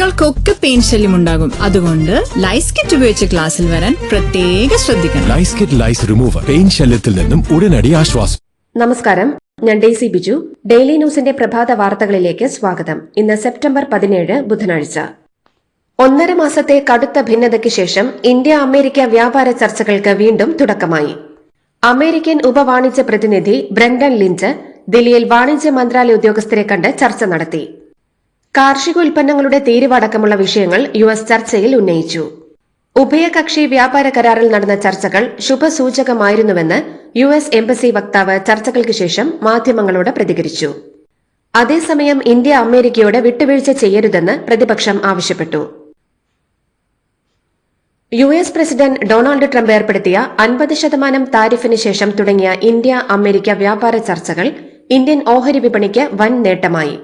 കുട്ടികൾക്കൊക്കെ പെയിൻ ശല്യം ഉണ്ടാകും. അതുകൊണ്ട് ലൈസ് കിറ്റ് ഉപയോഗിച്ച് ക്ലാസ്സിൽ വരാൻ പ്രത്യേക ശ്രദ്ധിക്കണം. ലൈസ് കിറ്റ് ലൈസ് റിമൂവർ പെയിൻ ശല്യത്തിൽ നിന്നും ഉടനടി ആശ്വാസം. നമസ്കാരം. ഞാൻ ഡെയ്സി ബിജു. ഡെയിലി ന്യൂസിന്റെ പ്രഭാത വാർത്തകളിലേക്ക് സ്വാഗതം. ഇന്ന് സെപ്റ്റംബർ പതിനേഴ് ബുധനാഴ്ച. ഒന്നര മാസത്തെ കടുത്ത ഭിന്നതയ്ക്ക് ശേഷം ഇന്ത്യ അമേരിക്ക വ്യാപാര ചർച്ചകൾക്ക് വീണ്ടും തുടക്കമായി. അമേരിക്കൻ ഉപവാണിജ്യ പ്രതിനിധി ബ്രണ്ടൻ ലിഞ്ച് ദില്ലിയിൽ വാണിജ്യ മന്ത്രാലയ ഉദ്യോഗസ്ഥരെ കണ്ട് ചർച്ച നടത്തി. കാർഷിക ഉൽപ്പന്നങ്ങളുടെ തീരുവടക്കമുള്ള വിഷയങ്ങൾ യു എസ് ചർച്ചയിൽ ഉന്നയിച്ചു. ഉഭയകക്ഷി വ്യാപാര കരാറിൽ നടന്ന ചർച്ചകൾ ശുഭസൂചകമായിരുന്നുവെന്ന് യു എസ് എംബസി വക്താവ് ചർച്ചകൾക്ക് ശേഷം മാധ്യമങ്ങളോട് പ്രതികരിച്ചു. അതേസമയം ഇന്ത്യ അമേരിക്കയോട് വിട്ടുവീഴ്ച ചെയ്യരുതെന്ന് പ്രതിപക്ഷം ആവശ്യപ്പെട്ടു. U S president Donald Trump ഏർപ്പെടുത്തിയ അൻപത് ശതമാനം താരിഫിന് ശേഷം തുടങ്ങിയ ഇന്ത്യ അമേരിക്ക വ്യാപാര ചർച്ചകൾ ഇന്ത്യൻ ഓഹരി വിപണിക്ക് വൻ നേട്ടമായി.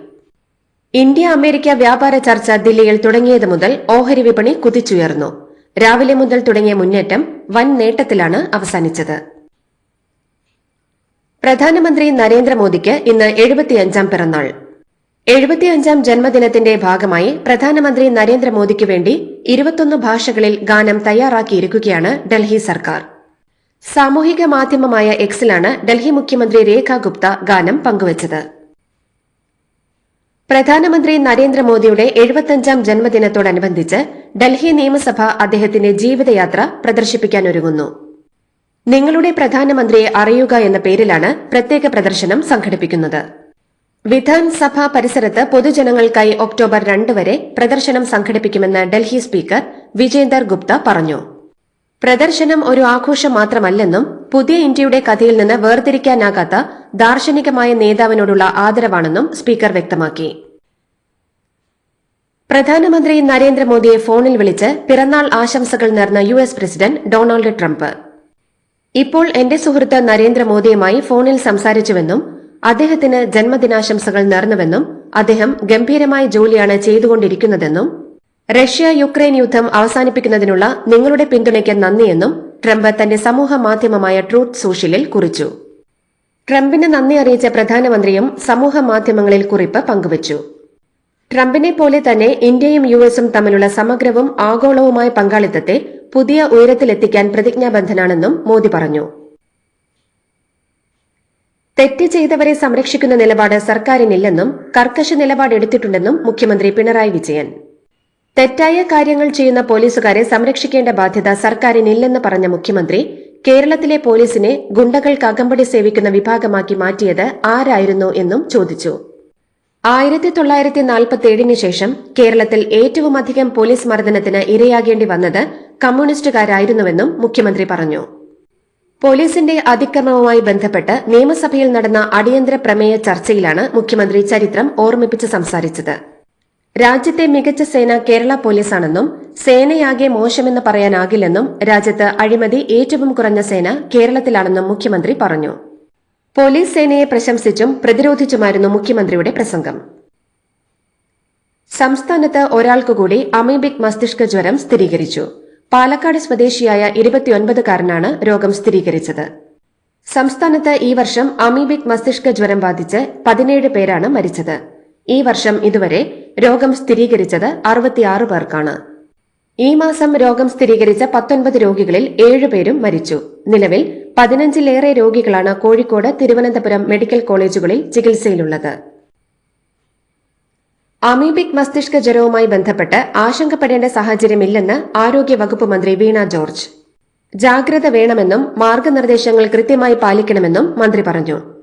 ഇന്ത്യ അമേരിക്ക വ്യാപാര ചർച്ച ദില്ലിയിൽ തുടങ്ങിയത് മുതൽ ഓഹരി വിപണി കുതിച്ചുയർന്നു. രാവിലെ മുതൽ തുടങ്ങിയ മുന്നേറ്റം വൻ നേട്ടത്തിലാണ് അവസാനിച്ചത്. പ്രധാനമന്ത്രി നരേന്ദ്രമോദിക്ക് ഇന്ന് എഴുപത്തിയഞ്ചാം പിറന്നാൾ. എഴുപത്തിയഞ്ചാം ജന്മദിനത്തിന്റെ ഭാഗമായി പ്രധാനമന്ത്രി നരേന്ദ്രമോദിക്ക് വേണ്ടി ഇരുപത്തൊന്ന് ഭാഷകളിൽ ഗാനം തയ്യാറാക്കിയിരിക്കുകയാണ് ഡൽഹി സർക്കാർ. സാമൂഹിക മാധ്യമമായ എക്സിലാണ് ഡൽഹി മുഖ്യമന്ത്രി രേഖ ഗുപ്ത ഗാനം പങ്കുവച്ചത്. പ്രധാനമന്ത്രി നരേന്ദ്രമോദിയുടെ എഴുപത്തഞ്ചാം ജന്മദിനത്തോടനുബന്ധിച്ച് ഡൽഹി നിയമസഭ അദ്ദേഹത്തിന്റെ ജീവിതയാത്ര പ്രദർശിപ്പിക്കാനൊരുങ്ങുന്നു. നിങ്ങളുടെ പ്രധാനമന്ത്രിയെ അറിയുക എന്ന പേരിലാണ് പ്രത്യേക പ്രദർശനം സംഘടിപ്പിക്കുന്നത്. വിധാൻസഭാ പരിസരത്ത് പൊതുജനങ്ങൾക്കായി ഒക്ടോബർ രണ്ട് വരെ പ്രദർശനം സംഘടിപ്പിക്കുമെന്ന് ഡൽഹി സ്പീക്കർ വിജേന്ദർ ഗുപ്ത പറഞ്ഞു. പ്രദർശനം ഒരു ആഘോഷം മാത്രമല്ലെന്നും പുതിയ ഇന്ത്യയുടെ കഥയിൽ നിന്ന് വേർതിരിക്കാനാകാത്ത ദാർശനികമായ നേതാവിനോടുള്ള ആദരവാണെന്നും സ്പീക്കർ വ്യക്തമാക്കി. പ്രധാനമന്ത്രി നരേന്ദ്രമോദിയെ ഫോണിൽ വിളിച്ച് പിറന്നാൾ ആശംസകൾ നേർന്ന U S president Donald Trump. ഇപ്പോൾ എന്റെ സുഹൃത്ത് നരേന്ദ്രമോദിയുമായി ഫോണിൽ സംസാരിച്ചുവെന്നും അദ്ദേഹത്തിന് ജന്മദിനാശംസകൾ നേർന്നുവെന്നും അദ്ദേഹം ഗംഭീരമായ ജോലിയാണ് ചെയ്തുകൊണ്ടിരിക്കുന്നതെന്നും റഷ്യ യുക്രൈൻ യുദ്ധം അവസാനിപ്പിക്കുന്നതിനുള്ള നിങ്ങളുടെ പിന്തുണയ്ക്ക് നന്ദിയെന്നും ട്രംപ് തന്റെ സമൂഹ മാധ്യമമായ ട്രൂത്ത് സോഷ്യലിൽ കുറിച്ചു. ട്രംപിന് നന്ദി അറിയിച്ച പ്രധാനമന്ത്രിയും സമൂഹ മാധ്യമങ്ങളിൽ കുറിപ്പ് പങ്കുവച്ചു. ട്രംപിനെ പോലെ തന്നെ ഇന്ത്യയും യു എസും തമ്മിലുള്ള സമഗ്രവും ആഗോളവുമായ പങ്കാളിത്തത്തെ പുതിയ ഉയരത്തിലെത്തിക്കാൻ പ്രതിജ്ഞാബദ്ധനാണെന്നും മോദി പറഞ്ഞു. തെറ്റ് ചെയ്തവരെ സംരക്ഷിക്കുന്ന നിലപാട് സർക്കാരിനില്ലെന്നും കർക്കശ നിലപാടെടുത്തിട്ടുണ്ടെന്നും മുഖ്യമന്ത്രി പിണറായി വിജയൻ. തെറ്റായ കാര്യങ്ങൾ ചെയ്യുന്ന പോലീസുകാരെ സംരക്ഷിക്കേണ്ട ബാധ്യത സർക്കാരിനില്ലെന്ന് പറഞ്ഞ മുഖ്യമന്ത്രി കേരളത്തിലെ പോലീസിനെ ഗുണ്ടകൾക്ക് അകമ്പടി സേവിക്കുന്ന വിഭാഗമാക്കി മാറ്റിയത് ആരായിരുന്നു എന്നും ചോദിച്ചു. ആയിരത്തി തൊള്ളായിരത്തി നാൽപ്പത്തി ഏഴിന് ശേഷം കേരളത്തിൽ ഏറ്റവുമധികം പോലീസ് മർദ്ദനത്തിന് ഇരയാകേണ്ടി വന്നത് കമ്മ്യൂണിസ്റ്റുകാരായിരുന്നുവെന്നും മുഖ്യമന്ത്രി പറഞ്ഞു. പോലീസിന്റെ അതിക്രമവുമായി ബന്ധപ്പെട്ട് നിയമസഭയിൽ നടന്ന അടിയന്തര പ്രമേയ ചർച്ചയിലാണ് മുഖ്യമന്ത്രി ചരിത്രം ഓർമ്മിപ്പിച്ച് സംസാരിച്ചത്. രാജ്യത്തെ മികച്ച സേന കേരള പോലീസാണെന്നും സേനയാകെ മോശമെന്ന് പറയാനാകില്ലെന്നും രാജ്യത്ത് അഴിമതി ഏറ്റവും കുറഞ്ഞ സേന കേരളത്തിലാണെന്നും മുഖ്യമന്ത്രി പറഞ്ഞു. പോലീസ് സേനയെ പ്രശംസിച്ചും പ്രതിരോധിച്ചുമായിരുന്നു മുഖ്യമന്ത്രിയുടെ പ്രസംഗം. സംസ്ഥാനത്ത് ഒരാൾക്കുകൂടി അമീബിക് മസ്തിഷ്ക ജ്വരം സ്ഥിരീകരിച്ചു. പാലക്കാട് സ്വദേശിയായ ഇരുപത്തിയൊൻപതുകാരനാണ് രോഗം സ്ഥിരീകരിച്ചത്. സംസ്ഥാനത്ത് ഈ വർഷം അമീബിക് മസ്തിഷ്ക ജ്വരം ബാധിച്ച് പതിനേഴ് പേരാണ് മരിച്ചത്. ഈ വർഷം ഇതുവരെ രോഗം സ്ഥിരീകരിച്ചത് അറുപത്തിയാറ് പേർക്കാണ്. ഈ മാസം രോഗം സ്ഥിരീകരിച്ച പത്തൊൻപത് രോഗികളിൽ ഏഴുപേരും മരിച്ചു. നിലവിൽ പതിനഞ്ചിലേറെ രോഗികളാണ് കോഴിക്കോട് തിരുവനന്തപുരം മെഡിക്കൽ കോളേജുകളിൽ ചികിത്സയിലുള്ളത്. അമീബിക് മസ്തിഷ്ക ജ്വരവുമായി ബന്ധപ്പെട്ട് ആശങ്കപ്പെടേണ്ട സാഹചര്യമില്ലെന്ന് ആരോഗ്യവകുപ്പ് മന്ത്രി വീണ ജോർജ്. ജാഗ്രത വേണമെന്നും മാർഗനിർദ്ദേശങ്ങൾ കൃത്യമായി പാലിക്കണമെന്നും മന്ത്രി പറഞ്ഞു.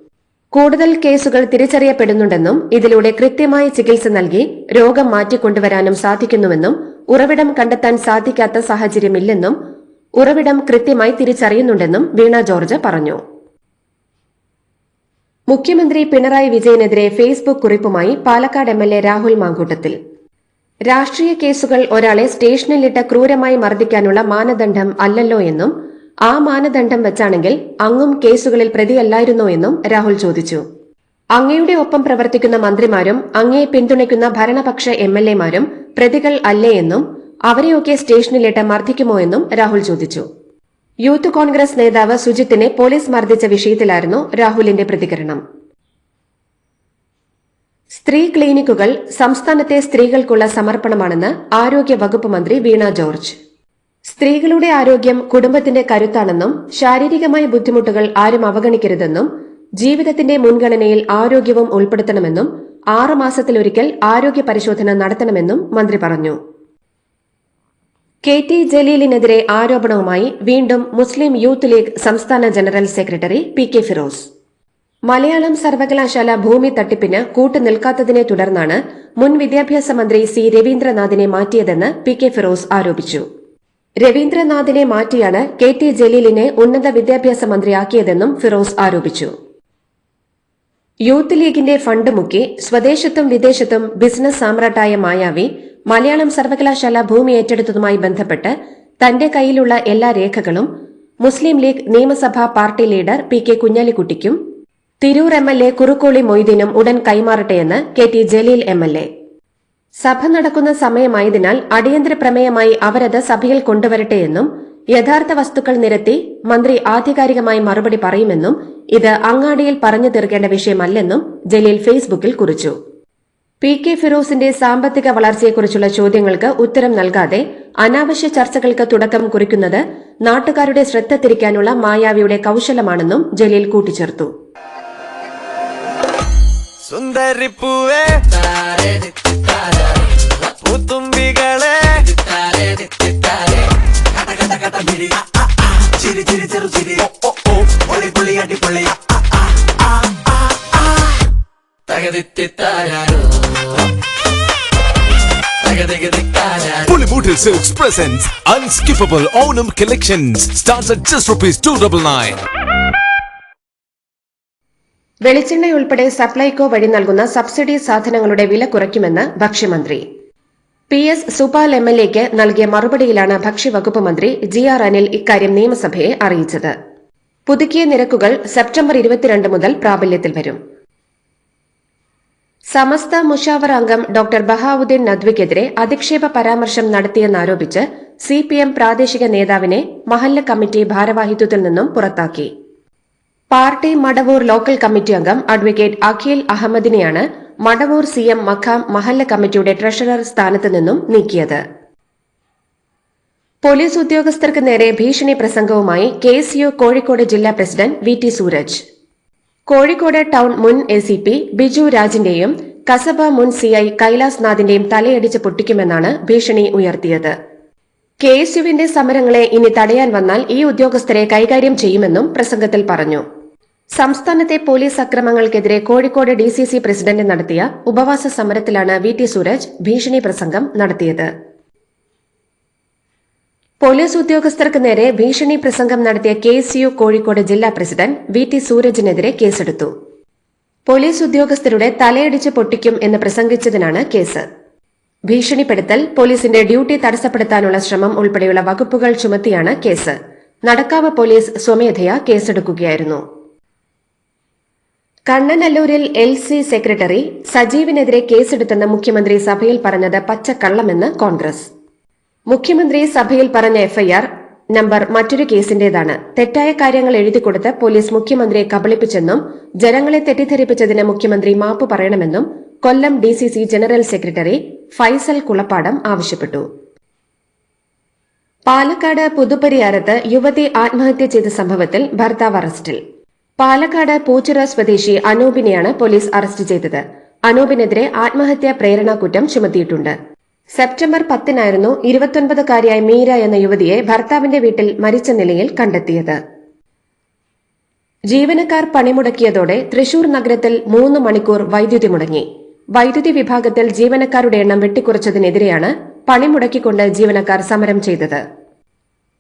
കൂടുതൽ കേസുകൾ തിരിച്ചറിയപ്പെടുന്നുണ്ടെന്നും ഇതിലൂടെ കൃത്യമായ ചികിത്സ നൽകി രോഗം മാറ്റിക്കൊണ്ടുവരാനും സാധിക്കുന്നുവെന്നും ഉറവിടം കണ്ടെത്താൻ സാധിക്കാത്ത സാഹചര്യമില്ലെന്നും ഉറവിടം കൃത്യമായി തിരിച്ചറിയുന്നുണ്ടെന്നും വീണ ജോർജ് പറഞ്ഞു. മുഖ്യമന്ത്രി പിണറായി വിജയനെതിരെ ഫേസ്ബുക്ക് കുറിപ്പുമായി പാലക്കാട് എം എൽ രാഹുൽ മാങ്കൂട്ടത്തിൽ. രാഷ്ട്രീയ കേസുകൾ ഒരാളെ സ്റ്റേഷനിലിട്ട് ക്രൂരമായി മർദ്ദിക്കാനുള്ള മാനദണ്ഡം അല്ലല്ലോ എന്നും ആ മാനദണ്ഡം വെച്ചാണെങ്കിൽ അങ്ങും കേസുകളിൽ പ്രതിയല്ലായിരുന്നോ എന്നും രാഹുൽ ചോദിച്ചു. അങ്ങയുടെ ഒപ്പം പ്രവർത്തിക്കുന്ന മന്ത്രിമാരും അങ്ങയെ പിന്തുണയ്ക്കുന്ന ഭരണപക്ഷ എം എൽ എമാരും പ്രതികൾ അല്ലേ എന്നും അവരെയൊക്കെ സ്റ്റേഷനിലിട്ട് മർദ്ദിക്കുമോ എന്നും രാഹുൽ ചോദിച്ചു. യൂത്ത് കോൺഗ്രസ് നേതാവ് സുജിത്തിനെ പോലീസ് മർദ്ദിച്ച വിഷയത്തിലായിരുന്നു രാഹുലിന്റെ പ്രതികരണം. സ്ത്രീ ക്ലിനിക്കുകൾ സംസ്ഥാനത്തെ സ്ത്രീകൾക്കുള്ള സമർപ്പണമാണെന്ന് ആരോഗ്യ വകുപ്പ് മന്ത്രി വീണ ജോർജ്. സ്ത്രീകളുടെ ആരോഗ്യം കുടുംബത്തിന്റെ കരുത്താണെന്നും ശാരീരികമായ ബുദ്ധിമുട്ടുകൾ ആരും അവഗണിക്കരുതെന്നും ജീവിതത്തിന്റെ മുൻഗണനയിൽ ആരോഗ്യവും ഉൾപ്പെടുത്തണമെന്നും ആറു മാസത്തിലൊരിക്കൽ ആരോഗ്യ പരിശോധന നടത്തണമെന്നും മന്ത്രി പറഞ്ഞു. കെ ടി ജലീലിനെതിരെ ആരോപണവുമായി വീണ്ടും മുസ്ലിം യൂത്ത് ലീഗ് സംസ്ഥാന general secretary P K Firoz. Malayalam സർവകലാശാല ഭൂമി തട്ടിപ്പിന് കൂട്ടുനിൽക്കാത്തതിനെ തുടർന്നാണ് മുൻ വിദ്യാഭ്യാസ മന്ത്രി സി രവീന്ദ്രനാഥിനെ മാറ്റിയതെന്ന് പി കെ ഫിറോസ് ആരോപിച്ചു. രവീന്ദ്രനാഥിനെ മാറ്റിയാണ് കെ ടി ജലീലിനെ ഉന്നത വിദ്യാഭ്യാസ മന്ത്രിയാക്കിയതെന്നും ഫിറോസ് ആരോപിച്ചു. യൂത്ത് ലീഗിന്റെ ഫണ്ട് മുക്കി സ്വദേശത്തും വിദേശത്തും ബിസിനസ് സാമ്രാട്ടായ മായാവി മലയാളം സർവകലാശാല ഭൂമി ഏറ്റെടുത്തതുമായി ബന്ധപ്പെട്ട് തന്റെ കയ്യിലുള്ള എല്ലാ രേഖകളും മുസ്ലിം ലീഗ് നിയമസഭാ party leader P K കുഞ്ഞാലിക്കുട്ടിക്കും Tirur M L A Kurukkoli മൊയ്തീനും ഉടൻ കൈമാറട്ടെയെന്ന് K T Jaleel M L A. സഭ നടക്കുന്ന സമയമായതിനാൽ അടിയന്തര പ്രമേയമായി അവരത് സഭയിൽ കൊണ്ടുവരട്ടെയെന്നും യഥാർത്ഥ വസ്തുക്കൾ നിരത്തി മന്ത്രി ആധികാരികമായി മറുപടി പറയുമെന്നും ഇത് അങ്ങാടിയിൽ പറഞ്ഞു തീർക്കേണ്ട വിഷയമല്ലെന്നും ജലീൽ ഫേസ്ബുക്കിൽ കുറിച്ചു. പി കെ ഫിറോസിന്റെ സാമ്പത്തിക വളർച്ചയെക്കുറിച്ചുള്ള ചോദ്യങ്ങൾക്ക് ഉത്തരം നൽകാതെ അനാവശ്യ ചർച്ചകൾക്ക് തുടക്കം കുറിക്കുന്നത് നാട്ടുകാരുടെ ശ്രദ്ധ തിരിക്കാനുള്ള മായാവിയുടെ കൌശലമാണെന്നും ജലീൽ കൂട്ടിച്ചേർത്തു. സുന്ദരിപ്പൂവേ. പൂത്തുമ്പികളെ ചിരി. ചിരി ചെറു ചിരി. ഓ ഓ പൊളി പൊളി അടിപൊളി. തകതിത്തിത്താരോ തകതികതിത്താരോ Pulimutil Silks presents Unskippable Onam Collections. Starts at just rupees 299. വെളിച്ചെണ്ണ ഉൾപ്പെടെ സപ്ലൈകോ വഴി നൽകുന്ന സബ്സിഡി സാധനങ്ങളുടെ വില കുറയ്ക്കുമെന്ന് ഭക്ഷ്യമന്ത്രി. P S Supal M L എക്ക് നൽകിയ മറുപടിയിലാണ് ഭക്ഷ്യവകുപ്പ് മന്ത്രി ജി ആർ അനിൽ ഇക്കാര്യം നിയമസഭയെ അറിയിച്ചത്. പുതുക്കിയ നിരക്കുകൾ സെപ്റ്റംബർ ഇരുപത്തിരണ്ട് മുതൽ പ്രാബല്യത്തിൽ വരും. സമസ്ത മുഷാവർ അംഗം ഡോക്ടർ ബഹാവുദ്ദീൻ നദ്വിക്കെതിരെ അധിക്ഷേപ പരാമർശം നടത്തിയെന്നാരോപിച്ച് സി പി എം പ്രാദേശിക നേതാവിനെ മഹല്ല കമ്മിറ്റി ഭാരവാഹിത്വത്തിൽ നിന്നും പുറത്താക്കി. പാർട്ടി മടവൂർ ലോക്കൽ കമ്മിറ്റി അംഗം അഡ്വക്കേറ്റ് അഖിൽ അഹമ്മദിനെയാണ് മടവൂർ സി എം മഖാം മഹല്ല കമ്മിറ്റിയുടെ ട്രഷറർ സ്ഥാനത്ത് നിന്നും നീക്കിയത്. പോലീസ് ഉദ്യോഗസ്ഥർക്ക് നേരെ ഭീഷണി പ്രസംഗവുമായി കെ എസ് കോഴിക്കോട് ജില്ലാ president V T Sooraj. Kozhikode town മുൻ എ സി പി ബിജു രാജിന്റെയും കസബ മുൻ സിഐ കൈലാസ് നാഥിന്റെയും തലയടിച്ച് പൊട്ടിക്കുമെന്നാണ് ഭീഷണി ഉയർത്തിയത്. കെ എസ് യുവിന്റെ സമരങ്ങളെ ഇനി തടയാൻ വന്നാൽ ഈ ഉദ്യോഗസ്ഥരെ കൈകാര്യം ചെയ്യുമെന്നും പ്രസംഗത്തിൽ പറഞ്ഞു. സംസ്ഥാനത്തെ police അക്രമങ്ങൾക്കെതിരെ Kozhikode D C C president നടത്തിയ ഉപവാസ സമരത്തിലാണ് വി ടി സൂരജ് ഭീഷണി പ്രസംഗം നടത്തിയത്. പോലീസ് ഉദ്യോഗസ്ഥർക്ക് നേരെ ഭീഷണി പ്രസംഗം നടത്തിയ കെ എസ് യു കോഴിക്കോട് ജില്ലാ പ്രസിഡന്റ് വി ടി സൂരജിനെതിരെ കേസെടുത്തു. പോലീസ് ഉദ്യോഗസ്ഥരുടെ തലയടിച്ച് പൊട്ടിക്കും എന്ന് പ്രസംഗിച്ചതിനാണ് കേസ്. ഭീഷണിപ്പെടുത്തൽ പോലീസിന്റെ ഡ്യൂട്ടി തടസ്സപ്പെടുത്താനുള്ള ശ്രമം ഉൾപ്പെടെയുള്ള വകുപ്പുകൾ ചുമത്തിയാണ് കേസ്. നടക്കാവ് പോലീസ് സ്വമേധയാ കേസെടുക്കുകയായിരുന്നു. കണ്ണനല്ലൂരിൽ എൽ സി സെക്രട്ടറി സജീവിനെതിരെ കേസെടുത്തെന്ന് മുഖ്യമന്ത്രി സഭയിൽ പറഞ്ഞത് പച്ചക്കള്ളമെന്ന് കോൺഗ്രസ്. മുഖ്യമന്ത്രി സഭയിൽ പറഞ്ഞ എഫ്ഐആർ നമ്പർ മറ്റൊരു കേസിന്റേതാണ്. തെറ്റായ കാര്യങ്ങൾ എഴുതിക്കൊടുത്ത് പോലീസ് മുഖ്യമന്ത്രിയെ കബളിപ്പിച്ചെന്നും ജനങ്ങളെ തെറ്റിദ്ധരിപ്പിച്ചതിന് മുഖ്യമന്ത്രി മാപ്പ് പറയണമെന്നും Kollam DCC general secretary Faisal Kulappadam ആവശ്യപ്പെട്ടു. പാലക്കാട് പുതുപ്പരിയാരത്ത് യുവതി ആത്മഹത്യ ചെയ്ത സംഭവത്തിൽ ഭർത്താവ് അറസ്റ്റിൽ. പാലക്കാട് പൂച്ചിറ സ്വദേശി അനൂപിനെയാണ് പോലീസ് അറസ്റ്റ് ചെയ്തത്. അനൂപിനെതിരെ ആത്മഹത്യാ പ്രേരണാ കുറ്റം ചുമത്തിയിട്ടുണ്ട്. സെപ്റ്റംബർ പത്തിനായിരുന്നു ഇരുപത്തൊൻപതുകാരിയായ മീര എന്ന യുവതിയെ ഭർത്താവിന്റെ വീട്ടിൽ മരിച്ച നിലയിൽ കണ്ടെത്തിയത്. ജീവനക്കാർ പണിമുടക്കിയതോടെ തൃശൂർ നഗരത്തിൽ മൂന്ന് മണിക്കൂർ വൈദ്യുതി മുടങ്ങി. വൈദ്യുതി വിഭാഗത്തിൽ ജീവനക്കാരുടെ എണ്ണം വെട്ടിക്കുറച്ചതിനെതിരെയാണ് പണിമുടക്കിക്കൊണ്ട് ജീവനക്കാർ സമരം ചെയ്തത്.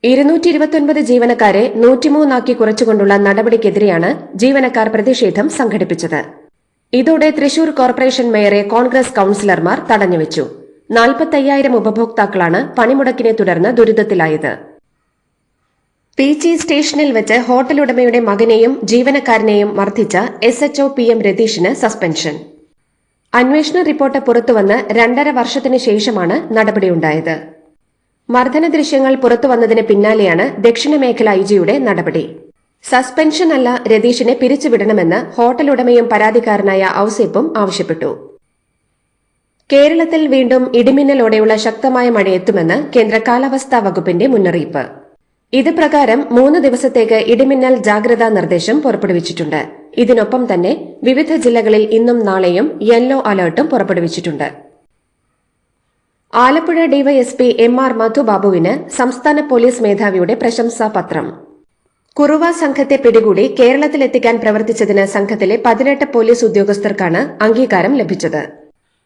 ഇരുന്നൂറ്റി ഇരുപത്തിയൊൻപത് ജീവനക്കാരെ നൂറ്റിമൂന്നാക്കി കുറച്ചുകൊണ്ടുള്ള നടപടിക്കെതിരെയാണ് ജീവനക്കാർ പ്രതിഷേധം സംഘടിപ്പിച്ചത്. ഇതോടെ തൃശൂർ കോർപ്പറേഷൻ മേയറെ കോൺഗ്രസ് കൌൺസിലർമാർ തടഞ്ഞുവച്ചു. നാൽപ്പത്തയ്യായിരം ഉപഭോക്താക്കളാണ് പണിമുടക്കിനെ തുടർന്ന് ദുരിതത്തിലായത്. പീച്ചി സ്റ്റേഷനിൽ വെച്ച് ഹോട്ടൽ ഉടമയുടെ മകനെയും ജീവനക്കാരനെയും മർദ്ദിച്ച എസ് എച്ച്ഒ പി എം രതീഷിന് സസ്പെൻഷൻ. അന്വേഷണ റിപ്പോർട്ട് പുറത്തുവന്ന് രണ്ടര വർഷത്തിനു ശേഷമാണ് നടപടിയുണ്ടായത്. മർദ്ദന ദൃശ്യങ്ങൾ പുറത്തുവന്നതിന് പിന്നാലെയാണ് ദക്ഷിണ മേഖല ഐജിയുടെ നടപടി. സസ്പെൻഷൻ അല്ല രതീഷിനെ പിരിച്ചുവിടണമെന്ന് ഹോട്ടൽ ഉടമയും പരാതിക്കാരനായ ഔസേപ്പും ആവശ്യപ്പെട്ടു. കേരളത്തിൽ വീണ്ടും ഇടിമിന്നലോടെയുള്ള ശക്തമായ മഴയെത്തുമെന്ന് കേന്ദ്ര കാലാവസ്ഥാ വകുപ്പിന്റെ മുന്നറിയിപ്പ്. ഇത് പ്രകാരം മൂന്ന് ദിവസത്തേക്ക് ഇടിമിന്നൽ ജാഗ്രതാ നിർദ്ദേശം പുറപ്പെടുവിച്ചിട്ടുണ്ട്. ഇതിനൊപ്പം തന്നെ വിവിധ ജില്ലകളിൽ ഇന്നും നാളെയും യെല്ലോ അലർട്ടും പുറപ്പെടുവിച്ചിട്ടുണ്ട്. ആലപ്പുഴ ഡിവൈഎസ്പി എം ആർ മധുബാബുവിന് സംസ്ഥാന പോലീസ് മേധാവിയുടെ പ്രശംസാ പത്രം കുറുവ സംഘത്തെ പിടികൂടി കേരളത്തിലെത്തിക്കാൻ പ്രവർത്തിച്ചതിന് സംഘത്തിലെ പതിനെട്ട് പോലീസ് ഉദ്യോഗസ്ഥർക്കാണ് അംഗീകാരം ലഭിച്ചത്.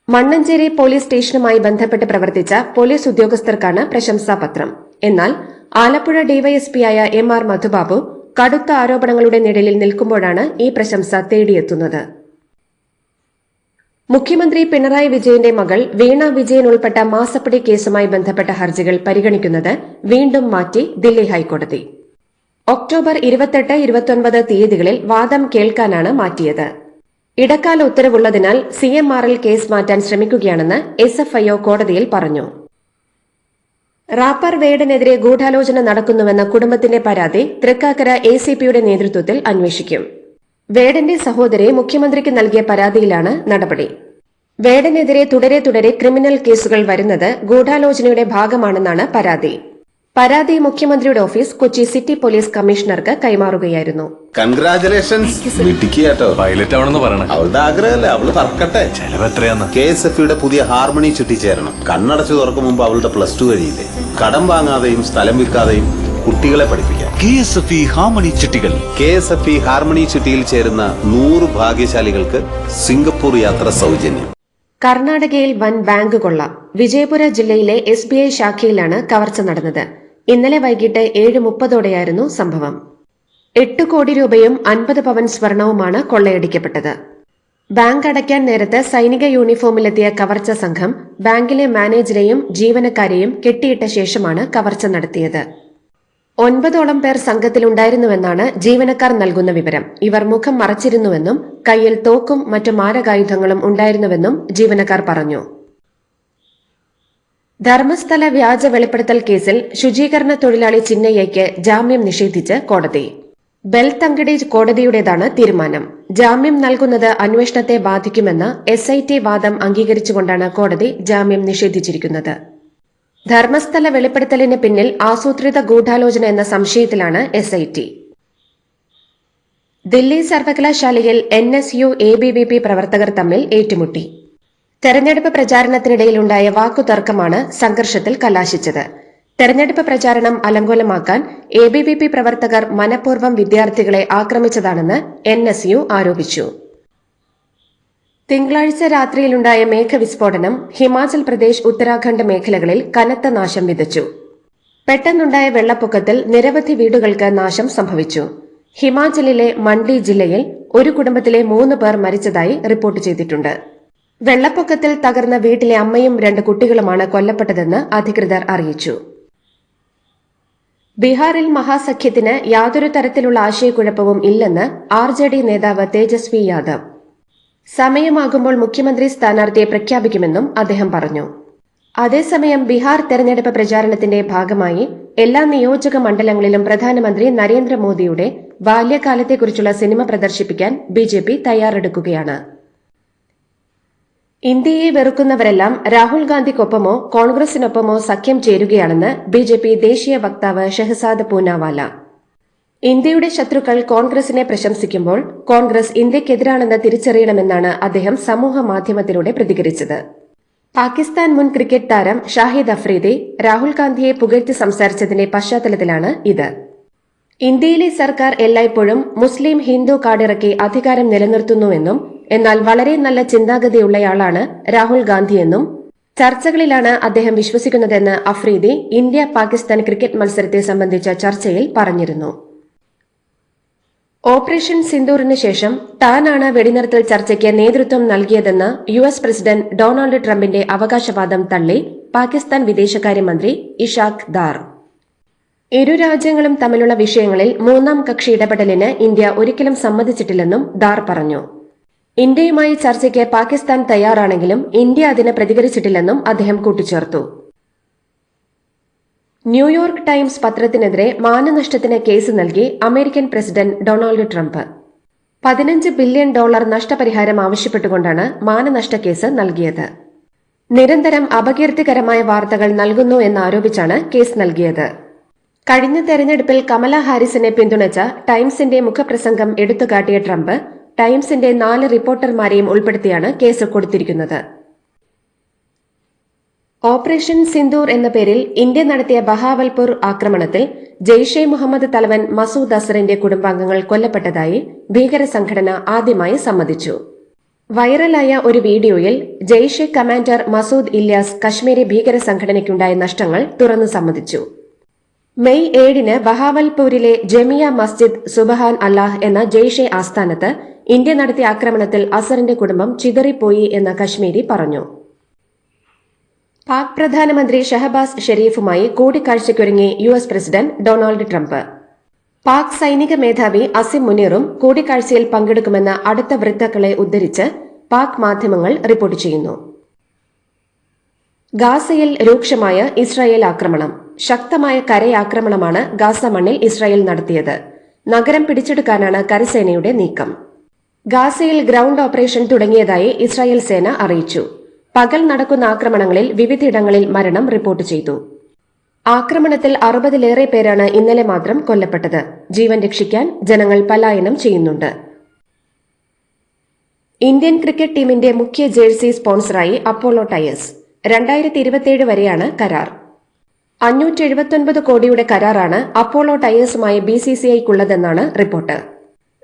മണ്ണഞ്ചേരി പോലീസ് സ്റ്റേഷനുമായി ബന്ധപ്പെട്ട് പ്രവർത്തിച്ച പോലീസ് ഉദ്യോഗസ്ഥർക്കാണ് പ്രശംസാപത്രം. എന്നാൽ ആലപ്പുഴ ഡിവൈഎസ്പിയായ എം ആർ മധുബാബു കടുത്ത ആരോപണങ്ങളുടെ നിഴലിൽ നിൽക്കുമ്പോഴാണ് ഈ പ്രശംസ തേടിയെത്തുന്നത്. മുഖ്യമന്ത്രി പിണറായി വിജയന്റെ മകൾ വീണ വിജയൻ ഉൾപ്പെട്ട മാസപ്പടി കേസുമായി ബന്ധപ്പെട്ട ഹർജികൾ പരിഗണിക്കുന്നത് വീണ്ടും മാറ്റി ദില്ലി ഹൈക്കോടതി. ഒക്ടോബർ ഇരുപത്തെട്ട് ഇരുപത്തൊൻപത് തീയതികളിൽ വാദം കേൾക്കാനാണ് മാറ്റിയത്. ഇടക്കാല ഉത്തരവുള്ളതിനാൽ സി എം ആറിൽ കേസ് മാറ്റാൻ ശ്രമിക്കുകയാണെന്ന് എസ് എഫ് ഐഒ കോടതിയിൽ പറഞ്ഞു. റാപ്പർ വേഡിനെതിരെ ഗൂഢാലോചന നടക്കുന്നുവെന്ന കുടുംബത്തിന്റെ പരാതി തൃക്കാക്കര എ നേതൃത്വത്തിൽ അന്വേഷിക്കും. വേടന്റെ സഹോദരി മുഖ്യമന്ത്രിക്ക് നൽകിയ പരാതിയിലാണ് നടപടി. വേടനെതിരെ തുടരെ തുടരെ ക്രിമിനൽ കേസുകൾ വരുന്നത് ഗൂഢാലോചനയുടെ ഭാഗമാണെന്നാണ് പരാതി. പരാതി മുഖ്യമന്ത്രിയുടെ ഓഫീസ് കൊച്ചി സിറ്റി പോലീസ് കമ്മീഷണർക്ക് കൈമാറുകയായിരുന്നു. കൺഗ്രാചുലേഷൻസ് മിടുക്കിയാട്ടോ പൈലറ്റ് ആണെന്ന് പറയണേ. അവളുടെ ആഗ്രഹമല്ലേ? അവൾ തറക്കട്ടെ ചെലവ് എത്രയാന്ന്? കെ എസ് എഫ് യുടെ പുതിയ ഹാർമണി ചുറ്റിച്ചേരണം. കണ്ണടച്ചു തുറക്കും മുമ്പ് അവളുടെ പ്ലസ് ടു കഴിയില്ലേ? കടം വാങ്ങാതെയും സ്ഥലം വിൽക്കാതെയും കുട്ടികളെ പഠിപ്പിക്കാം K S F E harmony ചിട്ടികൾ. K S F E harmony ചിട്ടിയിൽ ചേരുന്ന നൂറ് ഭാഗ്യശാലികൾക്ക് സിംഗപ്പൂർ യാത്ര സൗജന്യം. കർണാടകയിൽ വൻ ബാങ്ക് കൊള്ള വിജയപുര ജില്ലയിലെ എസ് ബി ഐ ശാഖയിലാണ് കവർച്ച നടന്നത്. ഇന്നലെ വൈകിട്ട് ഏഴ് മുപ്പതോടെയായിരുന്നു സംഭവം. എട്ട് കോടി രൂപയും അൻപത് പവൻ സ്വർണവുമാണ് കൊള്ളയടിക്കപ്പെട്ടത്. ബാങ്ക് അടയ്ക്കാൻ നേരത്ത് സൈനിക യൂണിഫോമിലെത്തിയ കവർച്ച സംഘം ബാങ്കിലെ മാനേജരെയും ജീവനക്കാരെയും കെട്ടിയിട്ട ശേഷമാണ് കവർച്ച നടത്തിയത്. ഒൻപതോളം പേർ സംഘത്തിലുണ്ടായിരുന്നുവെന്നാണ് ജീവനക്കാർ നൽകുന്ന വിവരം. ഇവർ മുഖം മറച്ചിരുന്നുവെന്നും കയ്യിൽ തോക്കും മറ്റു മാരകായുധങ്ങളും ഉണ്ടായിരുന്നുവെന്നും ജീവനക്കാർ പറഞ്ഞു. ധർമ്മസ്ഥല വ്യാജ വെളിപ്പെടുത്തൽ കേസിൽ ശുചീകരണ തൊഴിലാളി ചിന്നയ്യയ്ക്ക് ജാമ്യം നിഷേധിച്ച് കോടതി. ബെൽത്തങ്കടി കോടതിയുടേതാണ് തീരുമാനം. ജാമ്യം നൽകുന്നത് അന്വേഷണത്തെ ബാധിക്കുമെന്ന എസ് വാദം അംഗീകരിച്ചുകൊണ്ടാണ് കോടതി ജാമ്യം നിഷേധിച്ചിരിക്കുന്നത്. ധർമ്മസ്ഥല വെളിപ്പെടുത്തലിന് പിന്നിൽ ആസൂത്രിത ഗൂഢാലോചന എന്ന സംശയത്തിലാണ് എസ് ഐ ടി ദില്ലി സർവകലാശാലയിൽ N S U A B V P പ്രവർത്തകർ തമ്മിൽ ഏറ്റുമുട്ടി. തെരഞ്ഞെടുപ്പ് പ്രചാരണത്തിനിടയിലുണ്ടായ വാക്കുതർക്കമാണ് സംഘർഷത്തിൽ കലാശിച്ചത്. തെരഞ്ഞെടുപ്പ് പ്രചാരണം അലങ്കോലമാക്കാൻ എ ബി വി പി പ്രവർത്തകർ മനഃപൂർവം വിദ്യാർത്ഥികളെ ആക്രമിച്ചതാണെന്ന് എൻ എസ് യു ആരോപിച്ചു. തിങ്കളാഴ്ച രാത്രിയിലുണ്ടായ മേഘവിസ്ഫോടനം ഹിമാചൽ പ്രദേശ് ഉത്തരാഖണ്ഡ് മേഖലകളിൽ കനത്ത നാശം വിതച്ചു. പെട്ടെന്നുണ്ടായ വെള്ളപ്പൊക്കത്തിൽ നിരവധി വീടുകൾക്ക് നാശം സംഭവിച്ചു. ഹിമാചലിലെ മണ്ഡി ജില്ലയിൽ ഒരു കുടുംബത്തിലെ മൂന്ന് പേർ മരിച്ചതായി റിപ്പോർട്ട് ചെയ്തിട്ടുണ്ട്. വെള്ളപ്പൊക്കത്തിൽ തകർന്ന വീട്ടിലെ അമ്മയും രണ്ട് കുട്ടികളുമാണ് കൊല്ലപ്പെട്ടതെന്ന് അധികൃതർ അറിയിച്ചു. ബീഹാറിൽ മഹാസഖ്യത്തിന് യാതൊരു തരത്തിലുള്ള ആശയക്കുഴപ്പവും ഇല്ലെന്ന് ആർ നേതാവ് തേജസ്വി യാദവ്. സമയമാകുമ്പോൾ മുഖ്യമന്ത്രി സ്ഥാനാർത്ഥിയെ പ്രഖ്യാപിക്കുമെന്നും അദ്ദേഹം പറഞ്ഞു. അതേസമയം ബീഹാർ തെരഞ്ഞെടുപ്പ് പ്രചാരണത്തിന്റെ ഭാഗമായി എല്ലാ നിയോജക മണ്ഡലങ്ങളിലും പ്രധാനമന്ത്രി നരേന്ദ്രമോദിയുടെ ബാല്യകാലത്തെക്കുറിച്ചുള്ള സിനിമ പ്രദർശിപ്പിക്കാൻ ബി ജെ പി തയ്യാറെടുക്കുകയാണ്. ഇന്ത്യയെ വെറുക്കുന്നവരെല്ലാം രാഹുൽ ഗാന്ധിക്കൊപ്പമോ കോൺഗ്രസിനൊപ്പമോ സഖ്യം ചേരുകയാണെന്ന് ബി ദേശീയ വക്താവ് ഷെഹസാദ് പൂനാവാല. ഇന്ത്യയുടെ ശത്രുക്കൾ കോൺഗ്രസിനെ പ്രശംസിക്കുമ്പോൾ കോൺഗ്രസ് ഇന്ത്യക്കെതിരാണെന്ന് തിരിച്ചറിയണമെന്നാണ് അദ്ദേഹം സമൂഹ മാധ്യമത്തിലൂടെ പ്രതികരിച്ചത്. പാകിസ്ഥാൻ മുൻ ക്രിക്കറ്റ് താരം ഷാഹിദ് അഫ്രീദി രാഹുൽ ഗാന്ധിയെ പുകഴ്ത്തി സംസാരിച്ചതിന്റെ പശ്ചാത്തലത്തിലാണ് ഇത്. ഇന്ത്യയിലെ സർക്കാർ എല്ലായ്പ്പോഴും മുസ്ലിം ഹിന്ദു കാർഡിറക്കി അധികാരം നിലനിർത്തുന്നുവെന്നും എന്നാൽ വളരെ നല്ല ചിന്താഗതിയുള്ളയാളാണ് രാഹുൽ ഗാന്ധിയെന്നും ചർച്ചകളിലാണ് അദ്ദേഹം വിശ്വസിക്കുന്നതെന്ന് അഫ്രീദി ഇന്ത്യ പാകിസ്ഥാൻ ക്രിക്കറ്റ് മത്സരത്തെ സംബന്ധിച്ച ചർച്ചയിൽ പറഞ്ഞിരുന്നു. ഓപ്പറേഷൻ സിന്ദൂറിന് ശേഷം താനാണ് വെടിനിർത്തൽ ചർച്ചയ്ക്ക് നേതൃത്വം നൽകിയതെന്ന് യു എസ് പ്രസിഡന്റ് ഡൊണാൾഡ് ട്രംപിന്റെ അവകാശവാദം തള്ളി പാകിസ്ഥാൻ വിദേശകാര്യമന്ത്രി ഇഷാഖ് ദാർ. ഇരു രാജ്യങ്ങളും തമ്മിലുള്ള വിഷയങ്ങളിൽ മൂന്നാം കക്ഷി ഇടപെടലിന് ഇന്ത്യ ഒരിക്കലും സമ്മതിച്ചിട്ടില്ലെന്നും ദാർ പറഞ്ഞു. ഇന്ത്യയുമായി ചർച്ചയ്ക്ക് പാകിസ്ഥാൻ തയ്യാറാണെങ്കിലും ഇന്ത്യ അതിന് പ്രതികരിച്ചിട്ടില്ലെന്നും അദ്ദേഹം കൂട്ടിച്ചേർത്തു. ന്യൂയോർക്ക് ടൈംസ് പത്രത്തിനെതിരെ മാനനഷ്ടത്തിന് കേസ് നൽകി അമേരിക്കൻ പ്രസിഡന്റ് ഡൊണാൾഡ് ട്രംപ്. പതിനഞ്ച് ബില്യൺ ഡോളർ നഷ്ടപരിഹാരം ആവശ്യപ്പെട്ടുകൊണ്ടാണ് മാനനഷ്ട കേസ് നൽകിയത്. നിരന്തരം അപകീർത്തികരമായ വാർത്തകൾ നൽകുന്നു എന്നാരോപിച്ചാണ് കേസ് നൽകിയത്. കഴിഞ്ഞ തെരഞ്ഞെടുപ്പിൽ കമല ഹാരിസിനെ പിന്തുണച്ച ടൈംസിന്റെ മുഖപ്രസംഗം എടുത്തുകാട്ടിയ ട്രംപ് ടൈംസിന്റെ നാല് റിപ്പോർട്ടർമാരെയും ഉൾപ്പെടുത്തിയാണ് കേസ് കൊടുത്തിരിക്കുന്നത്. ഓപ്പറേഷൻ സിന്ദൂർ എന്ന പേരിൽ ഇന്ത്യ നടത്തിയ ബഹാവൽപൂർ ആക്രമണത്തിൽ ജെയ്ഷെ മുഹമ്മദ് തലവൻ മസൂദ് അസറിന്റെ കുടുംബാംഗങ്ങൾ കൊല്ലപ്പെട്ടതായി ഭീകര സംഘടന ആദ്യമായി സമ്മതിച്ചു. വൈറലായ ഒരു വീഡിയോയിൽ ജെയ്ഷെ കമാൻഡർ മസൂദ് ഇല്യാസ് കശ്മീരി ഭീകര സംഘടനയ്ക്കുണ്ടായ നഷ്ടങ്ങൾ തുറന്നു സമ്മതിച്ചു. മെയ് ഏഴിന് ബഹാവൽപൂരിലെ ജമിയ മസ്ജിദ് സുബഹാൻ അല്ലാഹ് എന്ന ജെയ്ഷെ ആസ്ഥാനത്ത് ഇന്ത്യ നടത്തിയ ആക്രമണത്തിൽ അസറിന്റെ കുടുംബം ചിതറിപ്പോയി എന്ന് കശ്മീരി പറഞ്ഞു. പാക് പ്രധാനമന്ത്രി ഷഹബാസ് ഷെരീഫുമായി കൂടിക്കാഴ്ചയ്ക്കൊരുങ്ങി U S president Donald Trump. Pak സൈനിക മേധാവി അസിം മുനീറും കൂടിക്കാഴ്ചയിൽ പങ്കെടുക്കുമെന്ന അടുത്ത വൃത്തക്കളെ ഉദ്ധരിച്ച് പാക് മാധ്യമങ്ങൾ റിപ്പോർട്ട് ചെയ്യുന്നു. ഗാസയിൽ രൂക്ഷമായ ഇസ്രായേൽ ആക്രമണം. ശക്തമായ കരയാക്രമണമാണ് ഗാസ മണ്ണിൽ ഇസ്രായേൽ നടത്തിയത്. നഗരം പിടിച്ചെടുക്കാനാണ് കരസേനയുടെ നീക്കം. ഗാസയിൽ ഗ്രൗണ്ട് ഓപ്പറേഷൻ തുടങ്ങിയതായി ഇസ്രായേൽ സേന അറിയിച്ചു. പകൽ നടക്കുന്ന ആക്രമണങ്ങളിൽ വിവിധയിടങ്ങളിൽ മരണം റിപ്പോർട്ട് ചെയ്തു. ആക്രമണത്തിൽ അറുപതിലേറെ പേരാണ് ഇന്നലെ മാത്രം കൊല്ലപ്പെട്ടത്. ജീവൻ രക്ഷിക്കാൻ ജനങ്ങൾ പലായനം ചെയ്യുന്നുണ്ട്. ഇന്ത്യൻ ക്രിക്കറ്റ് ടീമിന്റെ മുഖ്യ ജേഴ്സി സ്പോൺസറായി അപ്പോളോ ടയേഴ്സ്. രണ്ടായിരത്തി ഇരുപത്തിയേഴ് വരെയാണ് കരാർ. അഞ്ഞൂറ്റി എഴുപത്തൊൻപത് കോടിയുടെ കരാറാണ് അപ്പോളോ ടയേഴ്സുമായി ബി സി സി ഐക്കുള്ളതെന്നാണ് റിപ്പോർട്ട്.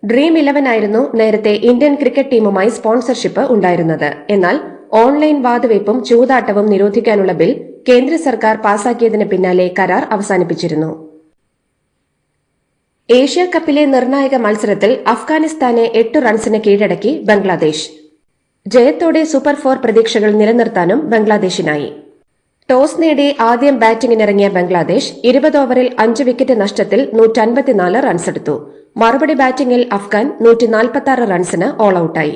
ഡ്രീം ഇലവൻ ആയിരുന്നു നേരത്തെ ഇന്ത്യൻ ക്രിക്കറ്റ് ടീമുമായി സ്പോൺസർഷിപ്പ് ഉണ്ടായിരുന്നത്. എന്നാൽ ഓൺലൈൻ വാതുവയ്പും ചൂതാട്ടവും നിരോധിക്കാനുള്ള ബിൽ കേന്ദ്ര സർക്കാർ പാസാക്കിയതിന് പിന്നാലെ കരാർ അവസാനിപ്പിച്ചിരുന്നു. ഏഷ്യ കപ്പിലെ നിർണായക മത്സരത്തിൽ അഫ്ഗാനിസ്ഥാനെ എട്ട് റൺസിന് കീഴടക്കി ബംഗ്ലാദേശ്. ജയത്തോടെ സൂപ്പർ ഫോർ പ്രതീക്ഷകൾ നിലനിർത്താനും ബംഗ്ലാദേശിനായി. ടോസ് നേടി ആദ്യം ബാറ്റിംഗിനിറങ്ങിയ ബംഗ്ലാദേശ് ഇരുപത് ഓവറിൽ അഞ്ച് വിക്കറ്റ് നഷ്ടത്തിൽ നൂറ്റൻപത്തിനാല് റൺസെടുത്തു. മറുപടി ബാറ്റിംഗിൽ അഫ്ഗാൻ നൂറ്റിനാൽപ്പത്തി റൺസിന് ഓൾ ഔട്ടായി.